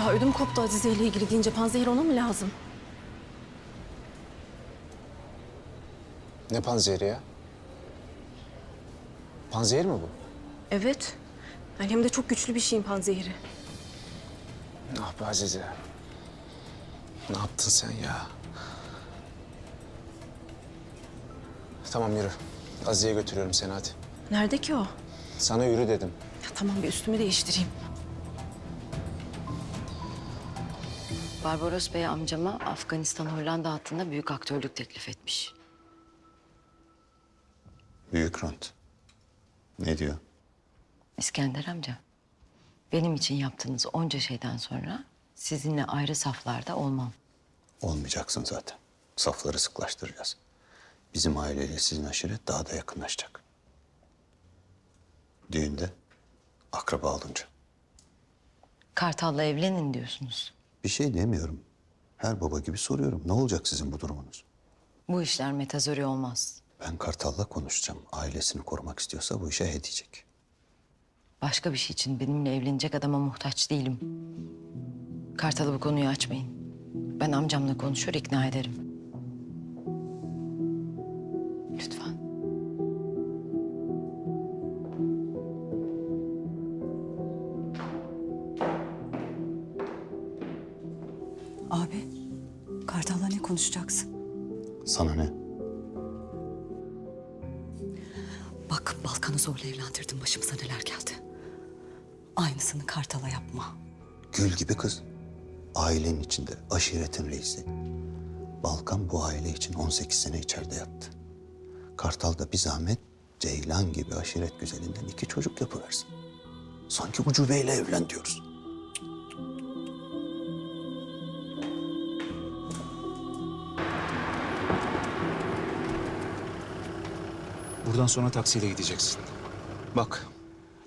Ya ödüm koptu Azize ile ilgili deyince panzehir ona mı lazım? Ne panzehiri ya? Panzehir mi bu? Evet. Yani hem de çok güçlü bir şeyin panzehiri. Ah be Azize. Ne yaptın sen ya? Tamam yürü. Azize'ye götürüyorum seni hadi. Nerede ki o? Sana yürü dedim. Ya tamam bir üstümü değiştireyim. Barbaros Bey amcama Afganistan Hollanda hattında büyük aktörlük teklif etmiş. Büyük rant. Ne diyor? İskender amca, benim için yaptığınız onca şeyden sonra sizinle ayrı saflarda olmam. Olmayacaksın zaten. Safları sıklaştıracağız. Bizim aileyle sizin aşiret daha da yakınlaşacak. Düğünde akraba olunca. Kartal'la evlenin diyorsunuz. Bir şey demiyorum. Her baba gibi soruyorum. Ne olacak sizin bu durumunuz? Bu işler metazori olmaz. Ben Kartal'la konuşacağım. Ailesini korumak istiyorsa bu işe he diyecek. Başka bir şey için benimle evlenecek adama muhtaç değilim. Kartal'a bu konuyu açmayın. Ben amcamla konuşur ikna ederim. Konuşacaksın? Sana ne? Bak Balkan'ı zorla evlendirdin başımıza neler geldi. Aynısını Kartal'a yapma. Gül gibi kız. Ailenin içinde aşiretin reisi. Balkan bu aile için 18 sene içeride yattı. Kartal da bir zahmet Ceylan gibi aşiret güzelinden iki çocuk yapıversin. Sanki ucubeyle evlen diyoruz. Buradan sonra taksiyle gideceksin. Bak,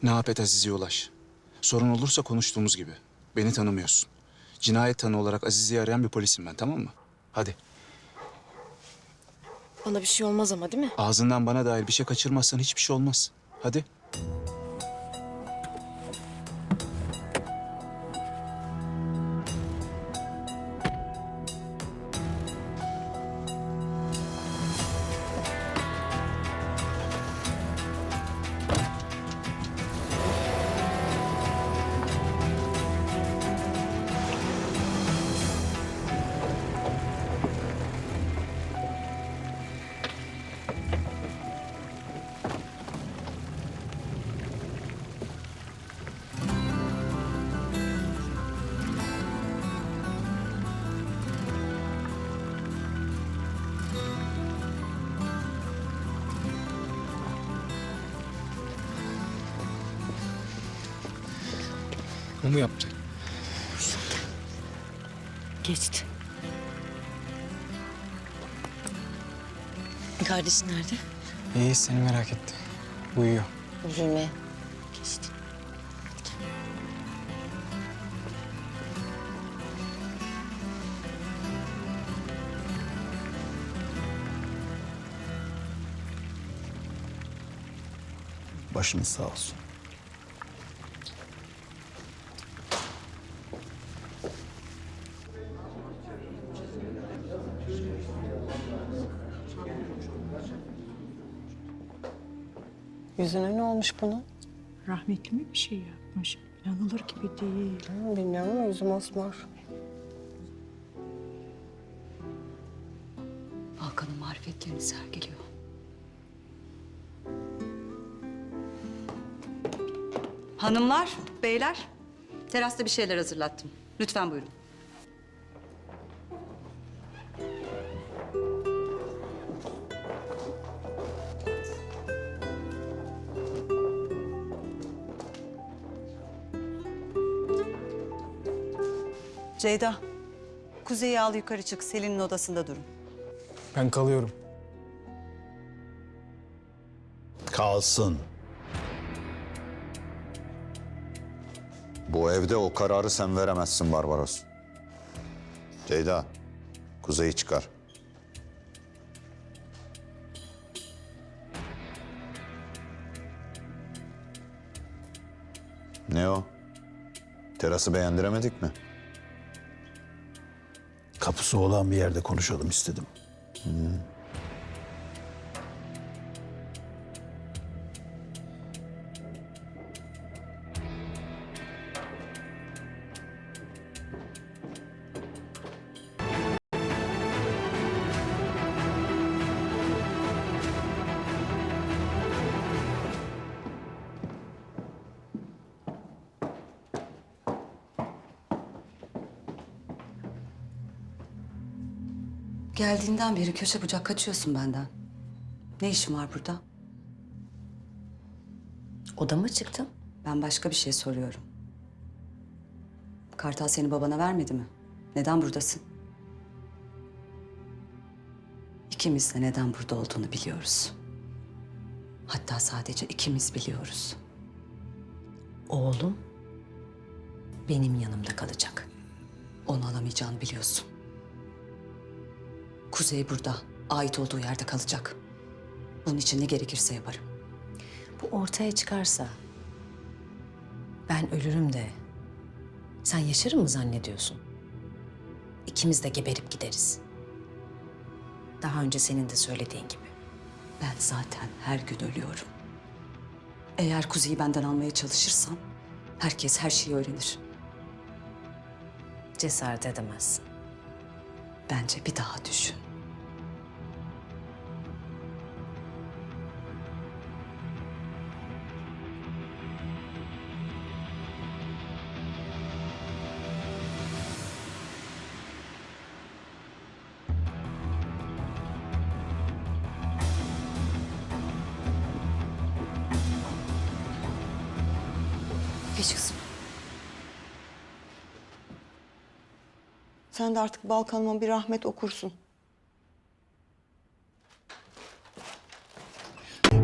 ne yap et Azize'ye ulaş. Sorun olursa konuştuğumuz gibi. Beni tanımıyorsun. Cinayet tanığı olarak Azize'yi arayan bir polisim ben, tamam mı? Hadi. Bana bir şey olmaz ama değil mi? Ağzından bana dair bir şey kaçırmazsan hiçbir şey olmaz. Hadi. O mu yaptı? Geçti. Kardeşin nerede? İyi seni merak etti. Uyuyor. Üzülme. Geçti. Başınız sağ olsun. Yüzüne ne olmuş bunun? Rahmetli mi bir şey yapmış? İnanılır gibi değil. Hı, bilmiyorum ama yüzüm osmar. Balkan'ın marifetlerini sergiliyor. Hanımlar, beyler, terasta bir şeyler hazırlattım. Lütfen buyurun. Ceyda, Kuzey'i al yukarı çık. Selin'in odasında durun. Ben kalıyorum. Kalsın. Bu evde o kararı sen veremezsin Barbaros. Ceyda, Kuzey'i çıkar. Ne o? Terası beğendiremedik mi? Kapısı olan bir yerde konuşalım istedim. Geldiğinden beri köşe bucak kaçıyorsun benden. Ne işin var burada? Odama çıktım. Ben başka bir şey soruyorum. Kartal seni babana vermedi mi? Neden buradasın? İkimiz de neden burada olduğunu biliyoruz. Hatta sadece ikimiz biliyoruz. Oğlum benim yanımda kalacak. Onu alamayacağını biliyorsun. Kuzey burada, ait olduğu yerde kalacak. Bunun için ne gerekirse yaparım. Bu ortaya çıkarsa ben ölürüm de sen yaşarım mı zannediyorsun? İkimiz de geberip gideriz. Daha önce senin de söylediğin gibi. Ben zaten her gün ölüyorum. Eğer Kuzey'i benden almaya çalışırsam herkes her şeyi öğrenir. Cesaret edemezsin. Bence bir daha düşün. Sen de artık Balkan'ıma bir rahmet okursun.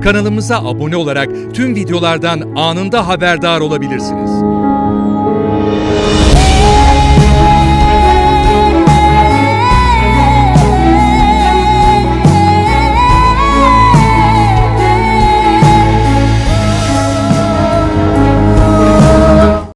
Kanalımıza abone olarak tüm videolardan anında haberdar olabilirsiniz.